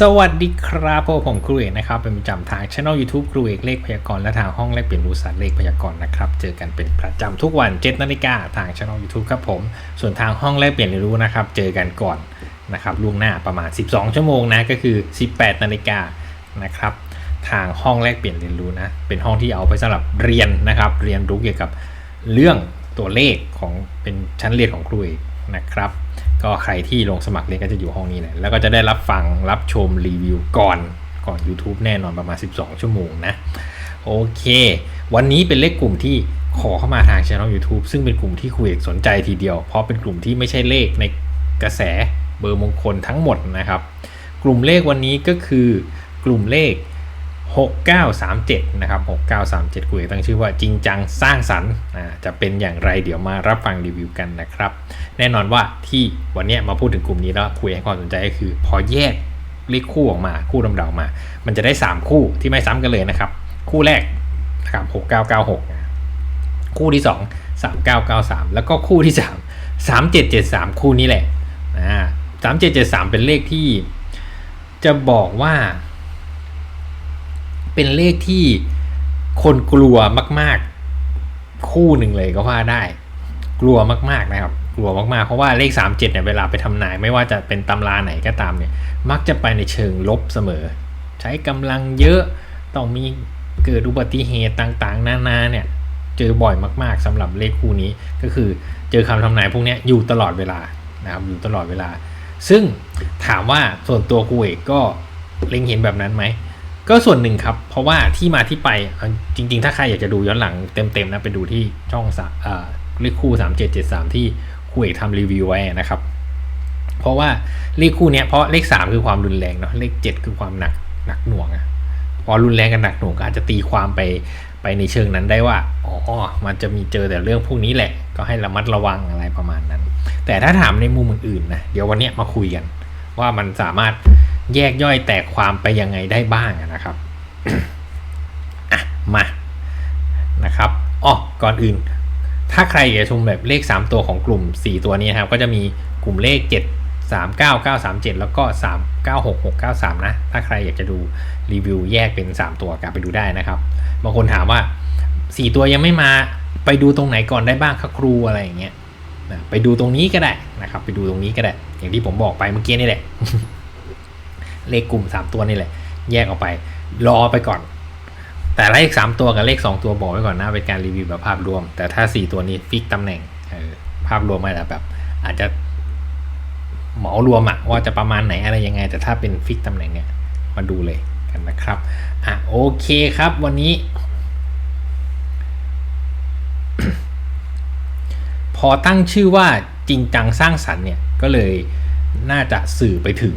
สวัสดีครับพวกผมครูเอกนะครับ เป็นประจำทางช่อง YouTube ครูเอกเลขพยากรณ์และทางห้องแลกเปลี่ยนรู้ศาสตร์เลขพยากรณ์นะครับ เจอกันเป็นประจำทุกวัน7นาฬิกาทางช่อง YouTube ครับผม ส่วนทางห้องแลกเปลี่ยนเรียนรู้นะครับ เจอกันก่อนนะครับล่วงหน้าประมาณ 12 ชั่วโมงนะก็คือ 18 นาฬิกานะครับ ทางห้องแลกเปลี่ยนเรียนรู้นะ เป็นห้องที่เอาไปสำหรับเรียนนะครับ เรียนรู้เกี่ยวกับเรื่องตัวเลขของเป็นชั้นเรียนของครูเอกนะครับ ก็ใครที่ลงสมัครเรียนก็จะอยู่ห้องนี้แหละแล้วก็จะได้รับฟังรับชมรีวิวก่อนก่อน YouTube แน่นอนประมาณ 12 ชั่วโมงนะ โอเค วันนี้เป็นเลขกลุ่มที่ขอเข้ามาทางช่อง YouTube ซึ่งเป็นกลุ่มที่ครูเอกสนใจทีเดียว เพราะเป็นกลุ่มที่ไม่ใช่เลขในกระแสเบอร์มงคลทั้งหมดนะครับ กลุ่มเลขวันนี้ก็คือกลุ่มเลข 6937 นะครับ 6937 คุยตั้งชื่อว่าจริงจังสร้างสรรค์อ่าจะเป็นอย่างไรเดี๋ยวมารับฟังรีวิวกันนะครับ แน่นอนว่าที่วันนี้มาพูดถึงกลุ่มนี้แล้วคุยให้ความสนใจก็คือ พอแยกเลขคู่ออกมาคู่ดำเดามา มันจะได้ 3 คู่ที่ไม่ซ้ำกันเลยนะครับ คู่แรกนะครับ6996 คู่ที่ 2 3993 แล้วก็คู่ที่ 3 3773 คู่นี้แหละอ่า3773 เป็นเลขที่จะบอกว่า เป็นเลขที่คนกลัวมาก ๆ คู่หนึ่งเลยก็ว่าได้ กลัวมาก ๆ นะครับ กลัวมาก ๆ เพราะว่าเลข 37เนี่ยเวลาไปทำนายไม่ว่าจะเป็นตำราไหนก็ตามเนี่ย มักจะไปในเชิงลบเสมอ ใช้กำลังเยอะต้องมีเกิดอุบัติเหตุต่างๆ นานาเนี่ยเจอบ่อยมาก ๆสำหรับเลขคู่นี้ก็คือเจอคำทำนายพวกนี้อยู่ตลอดเวลานะครับอยู่ตลอดเวลา ซึ่งถามว่าส่วนตัวครูเอกก็เล็งเห็นแบบนั้นไหม ก็ส่วนหนึ่งครับ เพราะว่าที่มาที่ไปจริง ๆ ถ้าใครอยากจะดูย้อนหลังเต็มๆนะไปดูที่ช่องสาอ่าเลขคู่3773ที่ครูเอกทำรีวิวไว้นะครับ เพราะว่าเลขคู่เนี้ยเพราะเลข3คือความรุนแรงเนาะเลข7คือความหนักหนักหน่วงอะพอรุนแรงกับหนักหน่วงก็อาจจะตีความไปไปในเชิงนั้นได้ว่าอ๋อมันจะมีเจอแต่เรื่องพวกนี้แหละ ก็ให้ระมัดระวังอะไรประมาณนั้น แต่ถ้าถามในมุมอื่นๆนะเดี๋ยววันเนี้ยมาคุยกัน ว่ามันสามารถ แยกย่อยแตกความไปยังไงได้บ้างนะครับอะมานะครับอ๋อก่อนอื่น ถ้าใครอยากชมแบบเลข 3 ตัวของกลุ่ม 4 ตัวนี้นครับก็จะมีกลุ่มเลข 7 3 9 9 3 7 แล้วก็ 3 9 6 6 9 3 นะ ถ้าใครอยากจะดูรีวิวแยกเป็น 3 ตัวกลับไปดูได้นะครับ บางคนถามว่า 4 ตัวยังไม่มาไปดูตรงไหนก่อนได้บ้างครับครูอะไรอย่างเงี้ยนะไปดูตรงนี้ก็ได้นะครับ ไปดูตรงนี้ก็ได้ อย่างที่ผมบอกไปเมื่อกี้นี่แหละ เลขกลุ่ม 3 ตัวนี่แหละ แยกออกไป รอไปก่อน แต่เลข 3 ตัวกับเลข 2 ตัวบอกไว้ก่อนนะเป็นการรีวิวแบบภาพรวม แต่ถ้า 4 ตัวนี้ฟิกตำแหน่งออภาพรวมไม่ละแบบ อาจจะเหมารวมอะว่าจะประมาณไหนอะไรยังไง แต่ถ้าเป็นฟิกตำแหน่งเนี่ยมาดูเลยกันนะครับอะโอเคครับวันนี้ พอตั้งชื่อว่าจริงจังสร้างสรรค์เนี่ยก็เลยน่าจะสื่อไปถึง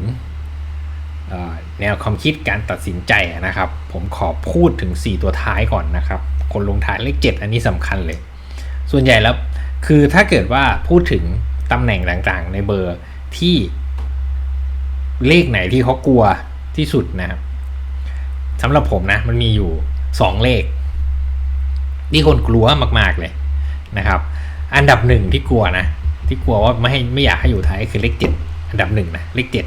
แนวความคิดการตัดสินใจนะครับ ผมขอพูดถึง 4 ตัวท้ายก่อนนะครับ คนลงท้ายเลข 7 อันนี้สำคัญเลย ส่วนใหญ่แล้วคือถ้าเกิดว่าพูดถึงตำแหน่งต่างๆ ในเบอร์ที่เลขไหนที่เขากลัวที่สุดนะครับสำหรับผมนะมันมีอยู่ 2 เลข ที่คนกลัวมากๆเลยนะครับ อันดับหนึ่งที่กลัวนะ ที่กลัวว่าไม่ให้ไม่อยากให้อยู่ท้ายคือเลขเจ็ดอันดับหนึ่งนะเลขเจ็ด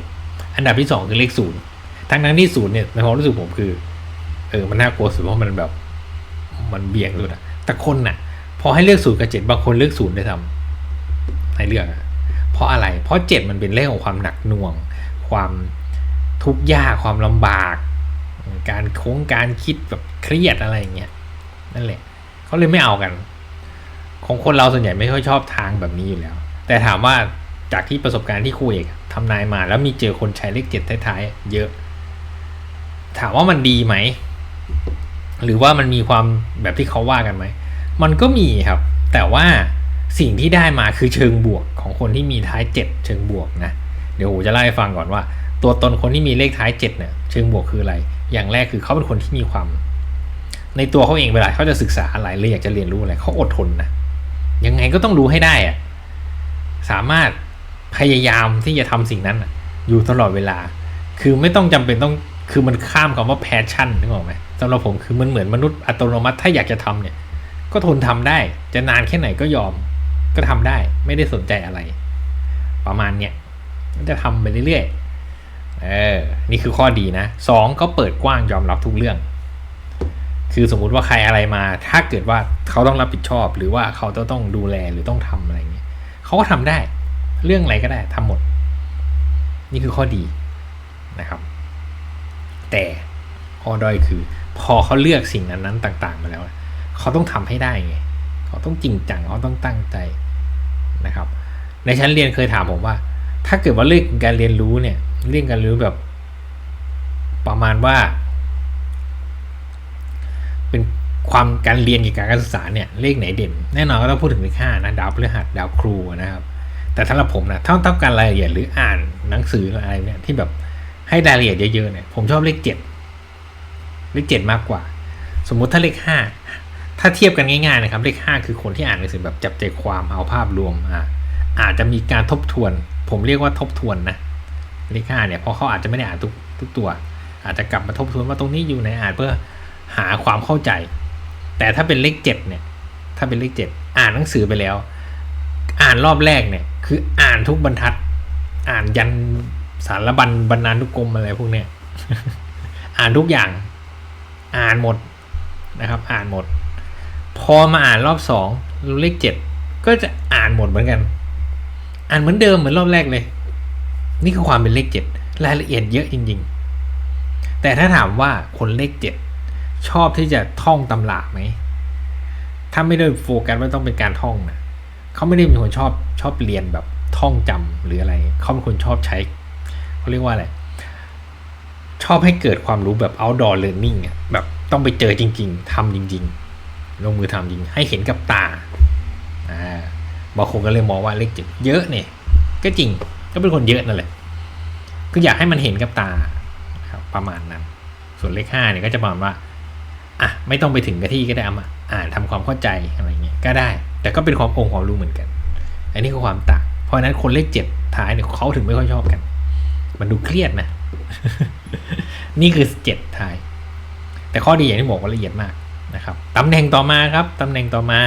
อันดับที่สองคือเลขศูนย์ทั้งนั้นที่ศูนย์เนี่ยในความรู้สึกผมคือ เออมันน่ากลัวสุดเพราะมันแบบ มันเบี่ยงสุดอะแต่คนน่ะ พอให้เลือกศูนย์กับเจ็ดบางคนเลือกศูนย์ได้ทำให้เลือกอะเพราะอะไร เพราะเจ็ดมันเป็นเลขของความหนักหน่วง ความทุกข์ยากความลำบาก การโค้งการคิดแบบเครียดอะไรอย่างเงี้ยนั่นแหละเขาเลยไม่เอากัน ของคนเราส่วนใหญ่ไม่ค่อยชอบทางแบบนี้อยู่แล้ว แต่ถามว่า จากที่ประสบการณ์ที่ครูเอกทำนายมา แล้วมีเจอคนใช้เลขเจ็ดท้ายๆเยอะ ถามว่ามันดีไหม หรือว่ามันมีความแบบที่เขาว่ากันไหม มันก็มีครับ แต่ว่าสิ่งที่ได้มาคือเชิงบวกของคนที่มีท้ายเจ็ดเชิงบวกนะ เดี๋ยวผมจะเล่าให้ฟังก่อนว่า ตัวตนคนที่มีเลขท้ายเจ็ดเนี่ยเชิงบวกคืออะไร อย่างแรกคือเขาเป็นคนที่มีความ ในตัวเขาเองเวลาเขาจะศึกษาอะไรหรืออยากจะเรียนรู้อะไรเขาอดทนนะยังไงก็ต้องรู้ให้ได้อะสามารถ พยายามที่จะทำสิ่งนั้นอยู่ตลอดเวลา คือไม่ต้องจำเป็นต้องคือมันข้ามคำว่าแพชชั่นนึกออกไหมสำหรับผมคือมันเหมือนมนุษย์อัตโนมัติถ้าอยากจะทำเนี่ย ก็ทนทำได้ จะนานแค่ไหนก็ยอม ก็ทำได้ไม่ได้สนใจอะไร ประมาณเนี้ยจะทำไปเรื่อยๆเออนี่คือข้อดีนะสองก็เปิดกว้างยอมรับทุกเรื่อง คือสมมุติว่าใครอะไรมา ถ้าเกิดว่าเขาต้องรับผิดชอบ หรือว่าเขาต้องต้องดูแลหรือต้องทำอะไรเงี้ยเขาก็ทำได้ เรื่องอะไรก็ได้ทำหมด นี่คือข้อดีนะครับ แต่ข้อด้อยคือ พอเขาเลือกสิ่งนั้นนั้นต่าง ๆ มาแล้ว เขาต้องทำให้ได้ไงเขาต้องจริงจังเขาต้องตั้งใจนะครับ ในชั้นเรียนเคยถามผมว่า ถ้าเกิดว่าเรื่องการเรียนรู้เนี่ย เรื่องการเรียนรู้แบบ ประมาณว่า เป็นความการเรียนกับการศึกษาเนี่ยเลขไหนเด่น แน่นอนก็ต้องพูดถึงเลขห้านะดาวพฤหัสดาวครูนะครับ แต่สำหรับผมนะถ้าต้องการรายละเอียดหรืออ่านหนังสืออะไรเนี่ยที่แบบให้รายละเอียดเยอะๆเนี่ยผมชอบเลขเจ็ดเลขเจ็ดมากกว่า สมมุติถ้าเลขห้าถ้าเทียบกันง่ายๆนะครับเลขห้าคือคนที่อ่านหนังสือแบบจับใจความเอาภาพรวมอ่าอาจจะมีการทบทวน ผมเรียกว่าทบทวนนะเลขห้าเนี่ยเพราะเขาอาจจะไม่ได้อ่านทุกทุกตัว อาจจะกลับมาทบทวนว่าตรงนี้อยู่ในอ่านเพื่อหาความเข้าใจ แต่ถ้าเป็นเลขเจ็ดเนี่ย ถ้าเป็นเลขเจ็ดอ่านหนังสือไปแล้ว อ่านรอบแรกเนี่ย คืออ่านทุกบรรทัด อ่านยันสารบัญบรรณานุกรมอะไรพวกเนี้ยอ่านทุกอย่าง อ่านหมดนะครับ อ่านหมด พอมาอ่านรอบสองเลขเจ็ดก็จะอ่านหมดเหมือนกัน อ่านเหมือนเดิมเหมือนรอบแรกเลย นี่คือความเป็นเลขเจ็ดรายละเอียดเยอะจริง ๆ แต่ถ้าถามว่าคนเลขเจ็ดชอบที่จะท่องตำราไหมถ้าไม่ได้โฟกัสว่าต้องเป็นการท่องนะ เขาไม่ได้เป็นคนชอบชอบเรียนแบบท่องจำหรืออะไร เขาเป็นคนชอบใช้เขาเรียกว่าอะไร ชอบให้เกิดความรู้แบบ outdoor learning แบบต้องไปเจอจริง ๆทำจริง ๆ ลงมือทำจริง ให้เห็นกับตาอ่าบางคนก็เลยมองว่าเลขเจ็ดเยอะเนี่ย ก็จริง ก็เป็นคนเยอะนั่นแหละก็ออยากให้มันเห็นกับตาครับประมาณนั้น ส่วนเลขห้าเนี่ยก็จะประมาณว่า อะ ไม่ต้องไปถึงกะที่ก็ได้เอามาอ่านทำความเข้าใจอะไรเงี้ย ก็ได้ แต่ก็เป็นความองค์ความรู้เหมือนกัน อันนี้คือความต่าง เพราะฉะนั้นคนเลขเจ็ดท้ายเนี่ยเขาถึงไม่ค่อยชอบกัน มันดูเครียดนะ นี่คือเจ็ดท้าย แต่ข้อดีอย่างที่บอกว่าละเอียดมากนะครับตำแหน่งต่อมาครับตำแหน่งต่อมา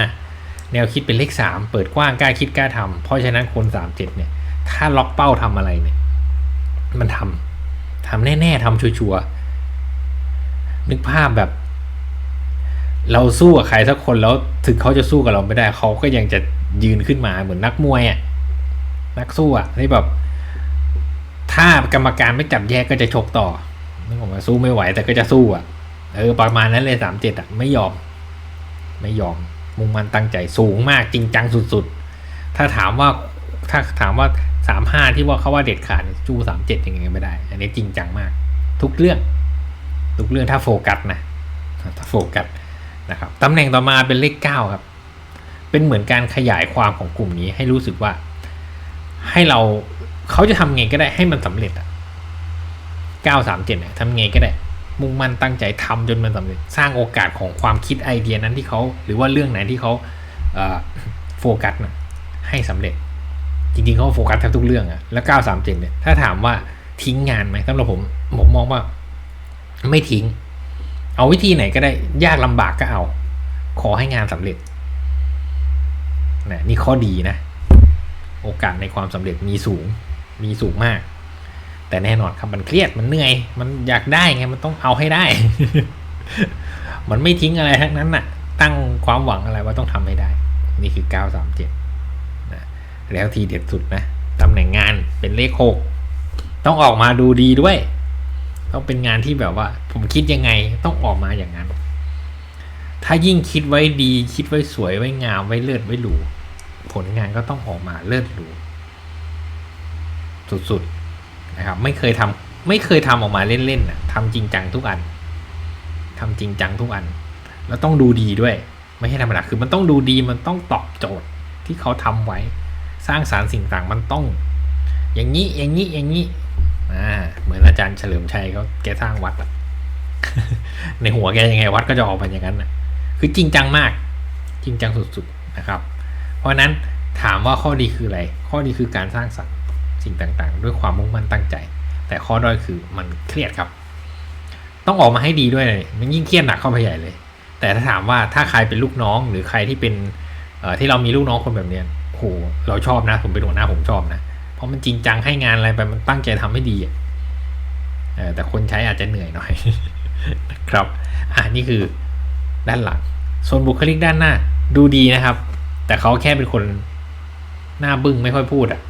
แนวคิดเป็นเลขสามเปิดกว้างกล้าคิดกล้าทำเพราะฉะนั้นคนสามเจ็ดเนี่ย ถ้าล็อกเป้าทำอะไรเนี่ย มันทำทำแน่ ๆทำชัวร์ๆนึกภาพแบบ เราสู้กับใครสักคนแล้วถึงเขาจะสู้กับเราไม่ได้เขาก็ยังจะยืนขึ้นมาเหมือนนักมวยอะนักสู้อะที่แบบ ถ้ากรรมการไม่จับแยกก็จะชกต่อนึกออกมาสู้ไม่ไหว แต่ก็จะสู้อะเออประมาณนั้นเลยสามเจ็ดอะไม่ยอม ไม่ยอม มุ่งมันตั้งใจสูงมากจริงจังสุดๆ ถ้าถามว่าถ้าถามว่าสามห้าที่ว่าเขาว่าเด็ดขาดจูสามเจ็ดยังไงไม่ได้ อันนี้จริงจังมาก ทุกเรื่อง ทุกเรื่องถ้าโฟกัสนะถ้าโฟกัส นะครับตำแหน่งต่อมาเป็นเลขเก้าครับ เป็นเหมือนการขยายความของกลุ่มนี้ให้รู้สึกว่า ให้เราเขาจะทำไงก็ได้ให้มันสำเร็จอะเก้าสามเจ็ดเนี่ยทำไงก็ได้ มุ่งมั่นตั้งใจทำจนมันสำเร็จ สร้างโอกาสของความคิดไอเดียนั้นที่เขา หรือว่าเรื่องไหนที่เขาโฟกัสนะให้สำเร็จ จริงๆเขาโฟกัสแทบทุกเรื่องอะแล้ว 937เนี่ยถ้าถามว่าทิ้งงานไหมสำหรับผมผมมองว่าไม่ทิ้ง เอาวิธีไหนก็ได้ยากลำบากก็เอา ขอให้งานสำเร็จนะนี่ข้อดีนะ โอกาสในความสำเร็จมีสูง มีสูงมาก แต่แน่นอนครับมันเครียดมันเหนื่อย มันอยากได้ไงมันต้องเอาให้ได้ มันไม่ทิ้งอะไรทั้งนั้นน่ะ ตั้งความหวังอะไรว่าต้องทำให้ได้ นี่คือ 937นะแล้วทีเด็ดสุดนะตำแหน่งงานเป็นเลขหกต้องออกมาดูดีด้วย ต้องเป็นงานที่แบบว่า ผมคิดยังไงต้องออกมาอย่างนั้น ถ้ายิ่งคิดไว้ดี คิดไว้สวยไว้งามไว้เลิศไว้หรูผลงานก็ต้องออกมาเลิศหรูสุดๆนะครับ ไม่เคยทำไม่เคยทำออกมาเล่นๆนะทำจริงจังทุกอันทำจริงจังทุกอัน แล้วต้องดูดีด้วย ไม่ใช่ธรรมดาคือมันต้องดูดีมันต้องตอบโจทย์ที่เขาทำไว้ สร้างสารรค์สิ่งต่างมันต้อง อย่างนี้อย่างนี้อย่างนี้อ่า มือนอาจารย์เฉลิมชัยเขาแกสร้างวัดอะในหัวแกยังไงวัดก็จะออกมาอย่างนั้นนะคือจริงจังมาก จริงจังสุดๆนะครับ เพราะนั้นถามว่าข้อดีคืออะไร ข้อดีคือการสร้างสรรค์สิ่งต่างๆ ด้วยความมุ่งมั่นตั้งใจ แต่ข้อด้อยคือมันเครียดครับ ต้องออกมาให้ดีด้วยเลยมันยิ่งเครียดหนักเข้าไปใหญ่เลย แต่ถ้าถามว่าถ้าใครเป็นลูกน้องหรือใครที่เป็นที่เรามีลูกน้องคนแบบเนี้ยโหเราชอบนะ ผมเป็นหัวหน้าผมชอบนะ เพราะมันจริงจังให้งานอะไรไปมันตั้งใจทำให้ดีอะ แต่คนใช้อาจจะเหนื่อยหน่อยนะครับอะนี่คือด้านหลัง ส่วนบุคลิกด้านหน้าดูดีนะครับ แต่เขาแค่เป็นคนหน้าบึ้งไม่ค่อยพูดอะ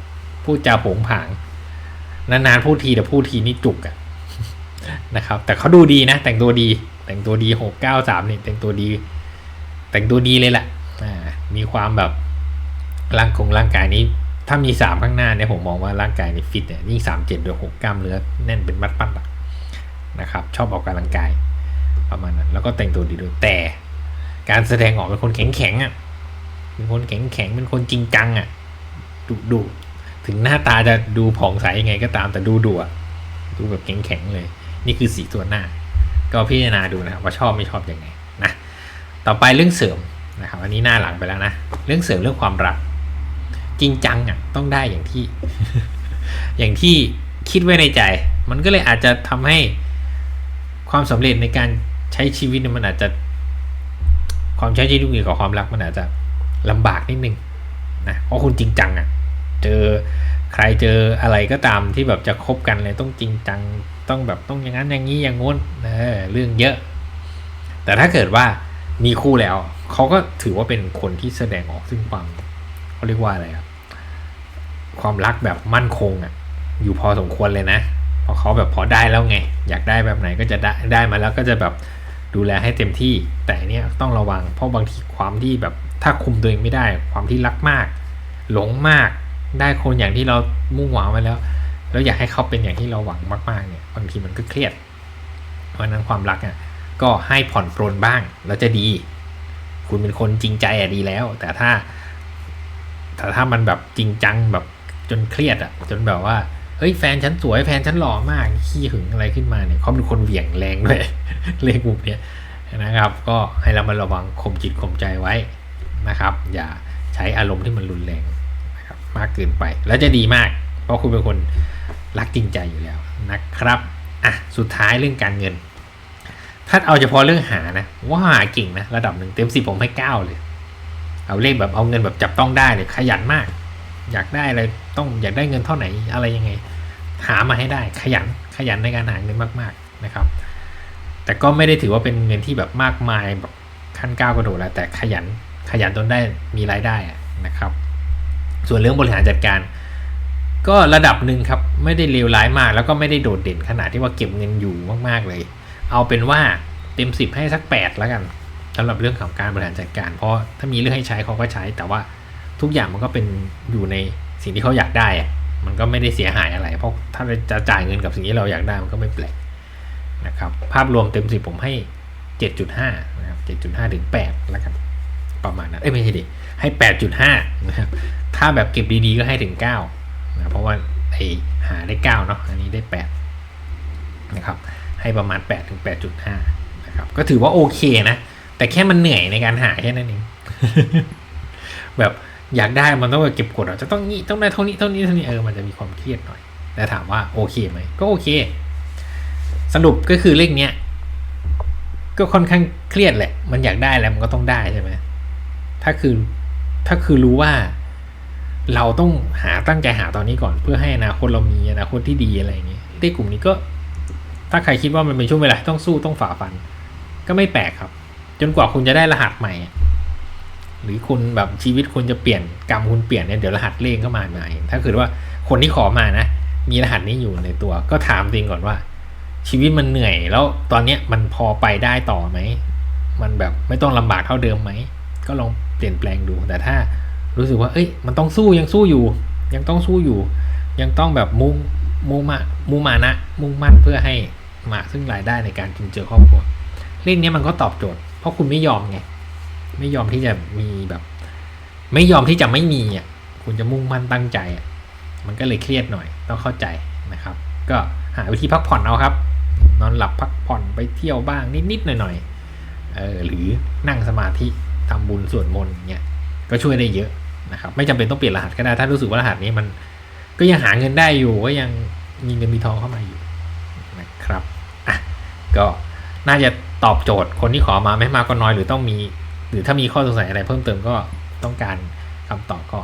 พูดจาโผงผาง นานๆพูดทีแต่พูดทีนี่จุกอะนะครับ แต่เขาดูดีนะ แต่งตัวดี แต่งตัวดีหกเก้าสามนี่แต่งตัวดี แต่งตัวดีเลยแหละมีความแบบร่างกงร่างกายนี้ ถ้ามีสามข้างหน้าเนี่ยผมมองว่าร่างกายนี่ฟิตเนี่ยยิ่งสามเจ็ดโดยหกกล้ามเนื้อแน่นเป็นมัดปั้นนะครับ ชอบออกกำลังกายประมาณนั้น แล้วก็แต่งตัวดีด้วยแต่การแสดงออกเป็นคนแข็งแข็งอะเป็นคนแข็งแข็งเป็นคนจริงจังอะดุดุถึงหน้าตาจะดูผ่องใสยังไงก็ตามแต่ดูดุอะดูแบบแข็งแข็งเลย นี่คือสีตัวหน้า ก็พิจารณาดูนะครับว่าชอบไม่ชอบยังไงนะต่อไปเรื่องเสริมนะครับอันนี้หน้าหลังไปแล้วนะเรื่องเสริมเรื่องความรัก จริงจังอะต้องได้อย่างที่ อย่างที่คิดไว้ในใจ มันก็เลยอาจจะทำให้ความสำเร็จในการใช้ชีวิตมันอาจจะ ความใช้ชีวิตเกี่ยวกับความรักมันอาจจะลำบากนิดนึงนะเพราะคุณจริงจังอะ เจอใครเจออะไรก็ตามที่แบบจะคบกันเลยต้องจริงจังต้องแบบต้องอย่างนั้นอย่างนี้อย่างงู้นเออเรื่องเยอะ แต่ถ้าเกิดว่ามีคู่แล้ว เขาก็ถือว่าเป็นคนที่แสดงออกซึ่งความเขาเรียกว่าอะไรครับ ความรักแบบมั่นคงอะ่ะ อยู่พอสมควรเลยนะพราะเขาแบบพอได้แล้วไง อยากได้แบบไหนก็จะได้ได้มาแล้วก็จะแบบดูแลให้เต็มที่ แต่เนี้ยต้องระวัง เพราะบางทีความที่แบบถ้าคุมตัวเองไม่ได้ ความที่รักมาก หลงมาก ได้คนอย่างที่เรามุ่งหวังไว้แล้ว แล้วอยากให้เขาเป็นอย่างที่เราหวังมากๆเนี่ย บางทีมันก็เครียด เพราะนั้นความรักอะก็ให้ผ่อนปรนบ้างแล้วจะดี คุณเป็นคนจริงใจอะดีแล้ว แต่ถ้าแต่ถ้ามันแบบจริงจังแบบ จนเครียดอะจนแบบว่าเฮ้ยแฟนฉันสวยแฟนฉันหล่อมากขี้หึงอะไรขึ้นมาเนี่ยเขาเป็นคนเหวี่ยงแรงด้วยเลขมุมเนี้ยนะครับ ก็ให้เรามาระวังข่มจิตข่มใจไว้นะครับ อย่าใช้อารมณ์ที่มันรุนแรงนะครับมากเกินไป แล้วจะดีมาก เพราะคุณเป็นคนรักจริงใจอยู่แล้วนะครับอะสุดท้ายเรื่องการเงิน ถ้าเอาเฉพาะเรื่องหานะ ว่าหาเก่งนะระดับหนึ่งเต็มสิบผมให้เก้าเลย เอาเลขแบบเอาเงินแบบจับต้องได้เลยขยันมาก อยากได้อะไรต้องอยากได้เงินเท่าไหร่อะไรยังไง หามาให้ได้ขยันขยันในการหาเงินมาก ๆนะครับ แต่ก็ไม่ได้ถือว่าเป็นเงินที่แบบมากมายแบบขั้นก้าวกระโดดแล้วแต่ขยันขยันจนได้มีรายได้นะครับ ส่วนเรื่องบริหารจัดการ ก็ระดับหนึ่งครับไม่ได้เลวร้ายมาก แล้วก็ไม่ได้โดดเด่นขนาดที่ว่าเก็บเงินอยู่มากๆเลย เอาเป็นว่าเต็มสิบให้สักแปดแล้วกันสำหรับเรื่องของการบริหารจัดการ เพราะถ้ามีเรื่องให้ใช้เขาก็ใช้แต่ว่า ทุกอย่างมันก็เป็นอยู่ในสิ่งที่เขาอยากได้อะมันก็ไม่ได้เสียหายอะไร เพราะถ้าจะจ่ายเงินกับสิ่งที่เราอยากได้มันก็ไม่แปลกนะครับ ภาพรวมเต็มสิบผมให้เจ็ดจุดห้านะครับเจ็ดจุดห้าถึงแปดแล้วกันประมาณนั้นเอ้ยไม่ใช่ดิให้แปดจุดห้านะครับถ้าแบบเก็บดีๆก็ให้ถึงเก้านะเพราะว่าไอหาได้เก้าเนาะอันนี้ได้แปดนะครับให้ประมาณแปดถึงแปดจุดห้านะครับก็ถือว่าโอเคนะ แต่แค่มันเหนื่อยในการหาแค่นั้นเองแบบ อยากได้มันต้องเก็บกดอะจะต้องนี่ต้องได้เท่านี้เท่านี้เท่านี้เออมันจะมีความเครียดหน่อย แต่ถามว่าโอเคไหมก็โอเค สรุปก็คือเลขเนี้ยก็ค่อนข้างเครียดแหละ มันอยากได้แล้วมันก็ต้องได้ใช่ไหมถ้าคือถ้าคือรู้ว่าเราต้องหาตั้งใจหาตอนนี้ก่อน เพื่อให้อนาคตเรามีอนาคตที่ดีอะไรอย่างเงี้ยเลขกลุ่มนี้ก็ ถ้าใครคิดว่ามันเป็นช่วงเวลาต้องสู้ต้องฝ่าฟัน ก็ไม่แปลกครับ จนกว่าคุณจะได้รหัสใหม่ หรือคุณแบบชีวิตคุณจะเปลี่ยนกรรมคุณเปลี่ยนเนี่ยเดี๋ยวรหัสเลขก็มาใหม่ถ้าเกิดว่าคนที่ขอมานะ มีรหัสนี้อยู่ในตัว ก็ถามตัวเองก่อนว่า ชีวิตมันเหนื่อย แล้วตอนเนี้ยมันพอไปได้ต่อไหมมันแบบไม่ต้องลำบากเท่าเดิมไหมก็ลองเปลี่ยนแปลงดู แต่ถ้ารู้สึกว่า เอ้ย มันต้องสู้ยังสู้อยู่ ยังต้องสู้อยู่ ยังต้องแบบมุ่งมุ่งมามุ่งมานะ มุ่งมั่นเพื่อให้มาซึ่งรายได้ในการจุนเจือครอบครัวเรื่องนี้มันก็ตอบโจทย์ เพราะคุณไม่ยอมไง ไม่ยอมที่จะมีแบบ ไม่ยอมที่จะไม่มีอะคุณจะมุ่งมั่นตั้งใจอะมันก็เลยเครียดหน่อยต้องเข้าใจนะครับ ก็หาวิธีพักผ่อนเอาครับ นอนหลับพักผ่อนไปเที่ยวบ้างนิดๆหน่อยๆเออหรือนั่งสมาธิทำบุญสวดมนต์เงี้ยก็ช่วยได้เยอะนะครับ ไม่จำเป็นต้องเปลี่ยนรหัสก็ได้ ถ้ารู้สึกว่ารหัสนี้มันก็ยังหาเงินได้อยู่ก็ยังมีเงินมีทองเข้ามาอยู่นะครับอะก็น่าจะตอบโจทย์คนที่ขอมาไม่มากก็น้อยหรือต้องมี หรือถ้ามีข้อสงสัยอะไรเพิ่มเติมก็ต้องการคำตอบก็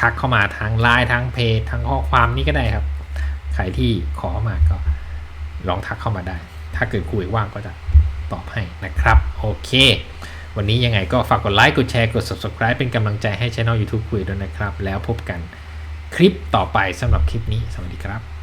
ทักเข้ามาทางไลน์ทางเพจทางข้อความนี้ก็ได้ครับ ใครที่ขอมาก็ลองทักเข้ามาได้ ถ้าเกิดคุยว่างก็จะตอบให้นะครับ โอเค วันนี้ยังไงก็ฝากกดไลค์กดแชร์กด subscribe เป็นกำลังใจให้ช่อง YouTube คุยด้วยนะครับ แล้วพบกันคลิปต่อไปสำหรับคลิปนี้ สวัสดีครับ